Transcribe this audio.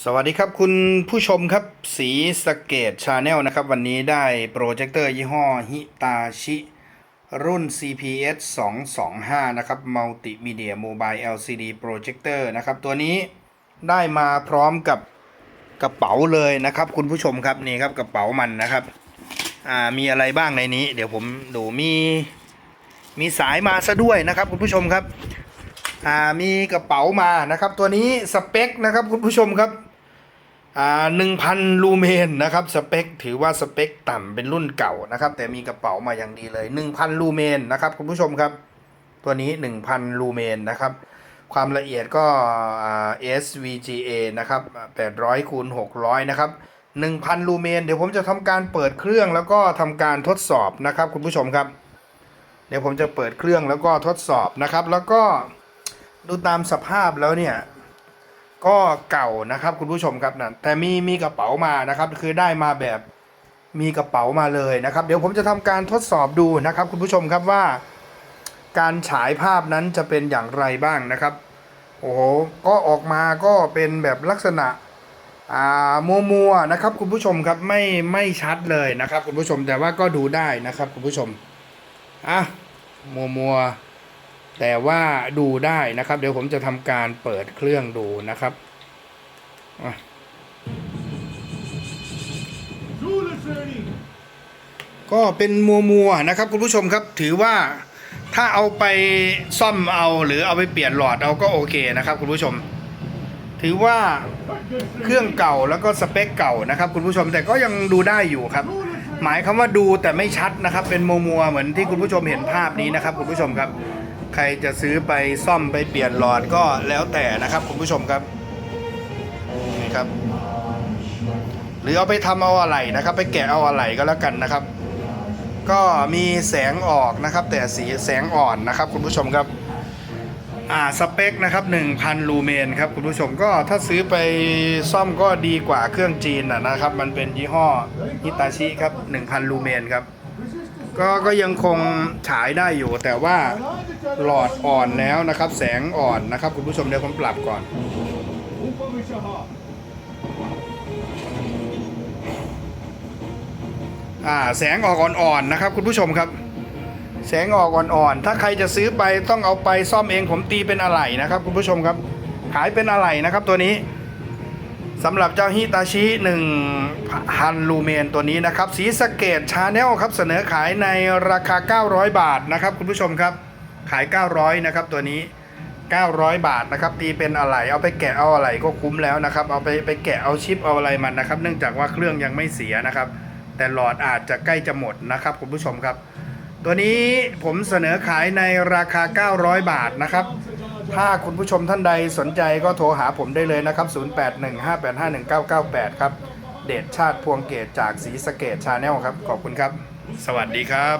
สวัสดีครับคุณผู้ชมครับสีสเกตชาแนลนะครับ วันนี้ได้โปรเจคเตอร์ยี่ห้อฮิตาชิ รุ่น CPS 225 นะครับ Multimedia Mobile LCD Projector นะครับ ตัวนี้ได้มาพร้อมกับกระเป๋าเลยนะครับ คุณผู้ชมครับนี่ครับกระเป๋ามันนะครับอ่ามีอะไรบ้างในนี้ เดี๋ยวผมดูมีมีสายมาซะด้วยนะครับ คุณผู้ชมครับอ่ามีกระเป๋ามานะครับ ตัวนี้สเปคนะครับคุณผู้ชมครับ หนึ่งพันลูเมนนะครับสเปคถือว่าสเปคต่ำเป็นรุ่นเก่านะครับ แต่มีกระเป๋ามาอย่างดีเลยหนึ่งพันลูเมนนะครับคุณผู้ชมครับ ตัวนี้หนึ่งพันลูเมนนะครับ ความละเอียดก็ SVGA นะครับ800คูณ600 นะครับ 1,000 ลูเมน เดี๋ยวผมจะทำการเปิดเครื่องแล้วก็ทำการทดสอบนะครับ คุณผู้ชมครับ เดี๋ยวผมจะเปิดเครื่องแล้วก็ทดสอบนะครับ แล้วก็ดูตามสภาพแล้วเนี่ย ก็เก่านะครับคุณผู้ชมครับนะแต่มีมีกระเป๋ามานะครับ คือได้มาแบบมีกระเป๋ามาเลยนะครับ เดี๋ยวผมจะทำการทดสอบดูนะครับ คุณผู้ชมครับว่า การฉายภาพนั้นจะเป็นอย่างไรบ้างนะครับ โอ้โหก็ออกมาก็เป็นแบบลักษณะอ่ามัวมัวๆนะครับคุณผู้ชมครับไม่ไม่ชัดเลยนะครับ คุณผู้ชมแต่ว่าก็ดูได้นะครับ คุณผู้ชมอะมัวมัวๆ แต่ว่าดูได้นะครับ เดี๋ยวผมจะทำการเปิดเครื่องดูนะครับก็เป็นมัวมัวนะครับคุณผู้ชมครับถือว่าถ้าเอาไปซ่อมเอาหรือเอาไปเปลี่ยนหลอดเอาก็โอเคนะครับคุณผู้ชม ถือว่าเครื่องเก่าแล้วก็สเปคเก่านะครับ คุณผู้ชมแต่ก็ยังดูได้อยู่ครับ หมายคำว่าดูแต่ไม่ชัดนะครับ เป็นมัวมัวเหมือนที่คุณผู้ชมเห็นภาพนี้นะครับ คุณผู้ชมครับ ใครจะซื้อไปซ่อมไปเปลี่ยนหลอดก็แล้วแต่นะครับคุณผู้ชมครับนี่ครับ หรือเอาไปทำเอาอะไรนะครับ ไปแกะเอาอะไรก็แล้วกันนะครับ ก็มีแสงออกนะครับ แต่สีแสงอ่อนนะครับ คุณผู้ชมครับอ่าสเปคนะครับ1,000 ลูเมนครับคุณผู้ชมก็ถ้าซื้อไปซ่อมก็ดีกว่าเครื่องจีนนะนะครับ มันเป็นยี่ห้อฮิตาชิครับ 1,000 ลูเมนครับ ก็ก็ยังคงฉายได้อยู่แต่ว่า หลอดอ่อนแล้วนะครับ แสงอ่อนนะครับ คุณผู้ชมเดี๋ยวผมปรับก่อน อ่าแสงออกอ่อนๆนะครับ คุณผู้ชมครับ แสงออกอ่อนๆถ้าใครจะซื้อไปต้องเอาไปซ่อมเองผมตีเป็นอะไหล่นะครับ คุณผู้ชมครับ ขายเป็นอะไหล่นะครับตัวนี้สำหรับเจ้าฮิตาชิ1พันลูเมนตัวนี้นะครับ สีสเกตชาแนลครับ เสนอขายในราคา 900 บาทนะครับ คุณผู้ชมครับ ขาย 900นะครับตัวนี้ 900 บาทนะครับตีเป็นอะไหล่เอาไปแกะเอาอะไหล่ก็คุ้มแล้วนะครับ เอาไปไปแกะเอาชิปเอาอะไรมันนะครับ เนื่องจากว่าเครื่องยังไม่เสียนะครับ แต่หลอดอาจจะใกล้จะหมดนะครับคุณผู้ชมครับ ตัวนี้ผมเสนอขายในราคา 900 บาทนะครับ ถ้าคุณผู้ชมท่านใดสนใจก็โทรหาผมได้เลยนะครับ 0815851998 ครับเดชชาติพวงเกตจากสีสะเกตชาแนลครับ ขอบคุณครับ สวัสดีครับ